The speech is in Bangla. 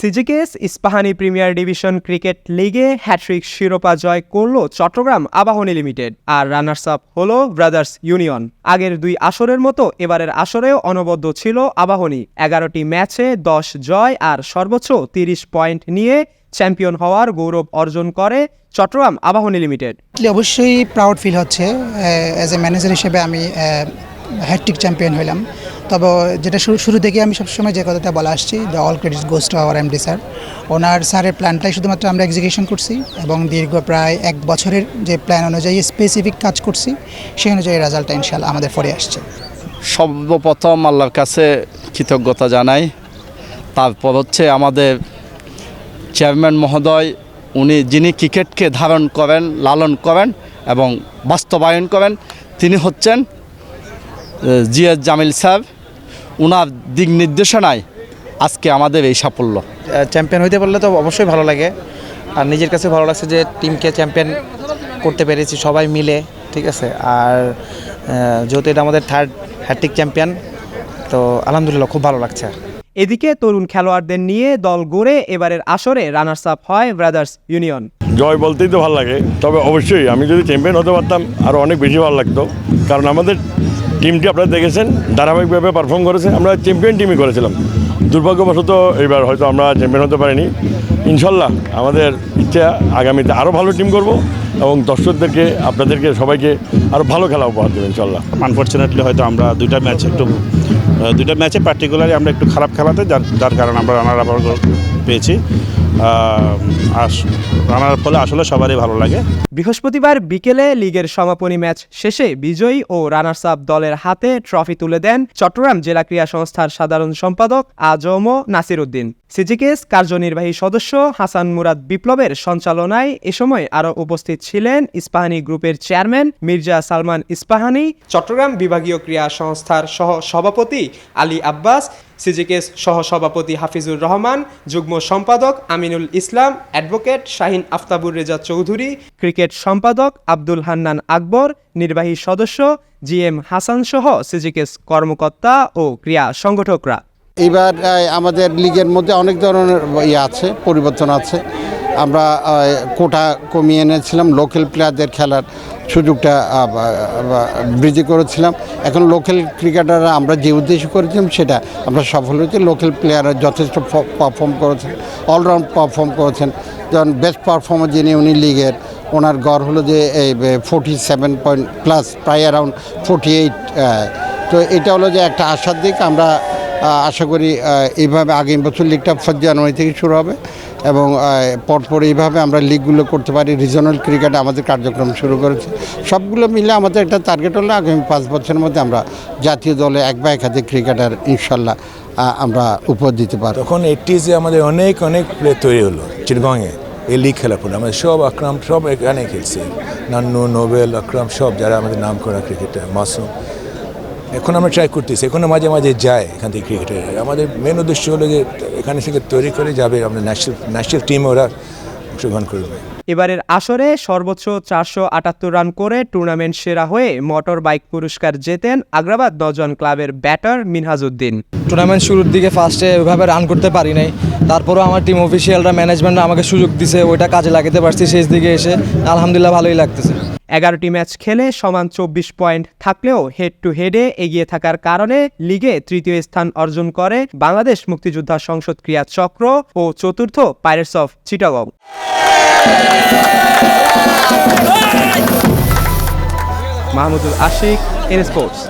সিজিকেস ইস্পাহানি প্রিমিয়ার ডিভিশন ক্রিকেট লিগে হ্যাট্রিক শিরোপা জয় করল চট্টগ্রাম আবাহনী লিমিটেড আর রানার্স আপ হল ব্রাদার্স ইউনিয়ন। আগের দুই আসরের মতো এবারের আসরেও অনবদ্য ছিল আবাহনী। এগারোটি ম্যাচে দশ জয় আর সর্বোচ্চ তিরিশ পয়েন্ট নিয়ে চ্যাম্পিয়ন হওয়ার গৌরব অর্জন করে চট্টগ্রাম আবাহনী লিমিটেড। অবশ্যই প্রাউড ফিল হচ্ছে অ্যাজ এ ম্যানেজার হিসেবে আমি হ্যাট্রিক চ্যাম্পিয়ন হইলাম। তবে যেটা শুরু শুরু থেকে আমি সবসময় যে কথাটা বলে আসছি the all credit goes to our MD sir ওনার স্যারের প্ল্যানটাই শুধুমাত্র আমরা এক্সিকিউশন করছি এবং দীর্ঘ প্রায় এক বছরের যে প্ল্যান অনুযায়ী স্পেসিফিক কাজ করছি, সেই অনুযায়ী রেজাল্টটা ইনশাল্লাহ আমাদের ফরে আসছে। সর্বপ্রথম আল্লাহর কাছে কৃতজ্ঞতা জানাই। তারপর হচ্ছে আমাদের চেয়ারম্যান মহোদয়, উনি যিনি ক্রিকেটকে ধারণ করেন, লালন করেন এবং বাস্তবায়ন করেন, তিনি হচ্ছেন জিয়াদ জামিল সাহেব ওনার দিক নির্দেশনায় আজকে আমাদের এই সাফল্য। চ্যাম্পিয়ন হইতে পারলে তো অবশ্যই ভালো লাগে। আর নিজের কাছে ভালো লাগছে যে টিমকে চ্যাম্পিয়ন করতে পেরেছি সবাই মিলে ঠিক আছে? আর যেহেতু এটা আমাদের থার্ড হ্যাট্রিক চ্যাম্পিয়ন তো আলহামদুলিল্লাহ খুব ভালো লাগছে। এদিকে তরুণ খেলোয়াড়দের নিয়ে দল গড়ে এবারের আসরে রানার্স আপ হয় ব্রাদার্স ইউনিয়ন। জয় বলতেই তো ভালো লাগে তবে অবশ্যই আমি যদি চ্যাম্পিয়ন হতে পারতাম আরও অনেক বেশি ভালো লাগতো। কারণ আমাদের টিমটি আপনারা দেখেছেন, ধারাবাহিকভাবে পারফর্ম করেছে, আমরা চ্যাম্পিয়ন টিমই করেছিলাম। দুর্ভাগ্যবশত এবার হয়তো আমরা চ্যাম্পিয়ন হতে পারিনি। ইনশাল্লাহ আমাদের ইচ্ছা আগামীতে আরও ভালো টিম করব এবং দর্শকদেরকে, আপনাদেরকে, সবাইকে আরও ভালো খেলা উপহার দেবো, ইনশাল্লাহ। আনফর্চুনেটলি হয়তো আমরা দুইটা ম্যাচ একটু দুইটা ম্যাচে পার্টিকুলারলি আমরা একটু খারাপ খেলাতে, যার যার কারণে আমরা রানার আপ পেয়েছি। রানার ফলে আসলে সবারই ভালো লাগে। বৃহস্পতিবার বিকেলে লিগের সমাপনী ম্যাচ শেষে বিজয়ী ও রানার্স আপ দলের হাতে ট্রফি তুলে দেন চট্টগ্রাম জেলা ক্রীড়া সংস্থার সাধারণ সম্পাদক আজম নাসির উদ্দিন। সিজিকেস কার্যনির্বাহী সদস্য হাসান মুরাদ বিপ্লবের সঞ্চালনায় এ সময় আরও উপস্থিত ছিলেন ইস্পাহানি গ্রুপের চেয়ারম্যান মির্জা সালমান ইস্পাহানি, চট্টগ্রাম বিভাগীয় ক্রীড়া সংস্থার সহ সভাপতি আলী আব্বাস সিজিকেস সহ সভাপতি হাফিজুর রহমান, যুগ্ম সম্পাদক আমিনুল ইসলাম, অ্যাডভোকেট শাহিন আফতাবুর রেজা চৌধুরী, ক্রিকেট সম্পাদক আব্দুল হান্নান আকবর, নির্বাহী সদস্য জি এম হাসান সহ সিজিকেস কর্মকর্তা ও ক্রিয়া সংগঠকরা। এবার আমাদের লীগের মধ্যে অনেক ধরনের ইয়ে আছে, পরিবর্তন আছে। আমরা কোটা কমিয়ে এনেছিলাম লোকাল প্লেয়ারদের খেলার সুযোগটা বৃদ্ধি করেছিলাম। এখন লোকাল ক্রিকেটাররা আমরা যে উদ্দেশ্য করেছিলাম সেটা, আমরা সফল হয়েছি। লোকাল প্লেয়াররা যথেষ্ট পারফর্ম করেছেন অলরাউন্ড পারফর্ম করেছেন। যেমন বেস্ট পারফর্মার যিনি, উনি লিগের ওনার গড় হলো যে, এই ফোর্টি সেভেন পয়েন্ট প্লাস প্রায় অ্যারাউন্ড ফোর্টি এইট তো এটা হলো যে একটা আশার দিক। আমরা আশা করি এইভাবে আগামী বছর লিগটা ফার্স্ট জানুয়ারি থেকে শুরু হবে এবং পরপর এইভাবে আমরা লিগগুলো করতে পারি। রিজনাল ক্রিকেট আমাদের কার্যক্রম শুরু করেছে। সবগুলো মিলে আমাদের একটা টার্গেট হলো আগামী পাঁচ বছরের মধ্যে আমরা জাতীয় দলে এক বা একাধিক ক্রিকেটার ইনশাল্লাহ আমরা উপহার দিতে পারি তখন এইটিজে আমাদের অনেক অনেক প্লেয়ার তৈরি হলো। চিটগংয়ে এই লিগ খেলার পরে। আমাদের সব আকরাম সব এখানে খেলছে। নান্নু, নোবেল, আকরাম সব, যারা আমাদের নাম করা ক্রিকেটার মাসুম। এখন আমরা ট্রাই করতেছি এখনও মাঝে মাঝে যায় এখান থেকে ক্রিকেটার আমাদের মেন উদ্দেশ্য হলো যে এখানে থেকে তৈরি করে যাবে আমাদের ন্যাশনাল ন্যাশনাল টিম ওরা অংশগ্রহণ করবে। এবারের আসরে সর্বোচ্চ চারশো আটাত্তর রান করে টুর্নামেন্ট সেরা হয়ে মোটর বাইক পুরস্কার জেতেন আগ্রাবাদ নজন ক্লাবের ব্যাটার মিনহাজউদ্দিন টুর্নামেন্ট শুরুর দিকে ফার্স্টে ওইভাবে রান করতে পারি নাই। তারপরেও আমার টিম অফিসিয়ালরা ম্যানেজমেন্টরা আমাকে সুযোগ দিছে ওইটা কাজে লাগাতে পারছি শেষ দিকে এসে। আলহামদুলিল্লাহ ভালোই লাগতেছে। এগারোটি ম্যাচ খেলে সমান চব্বিশ পয়েন্ট থাকলেও হেড টু হেডে এগিয়ে থাকার কারণে লিগে তৃতীয় স্থান অর্জন করে বাংলাদেশ মুক্তিযোদ্ধা সংসদ ক্রিয়া চক্র ও চতুর্থ pirates of Chittagong Mahmudul Ashiq N sports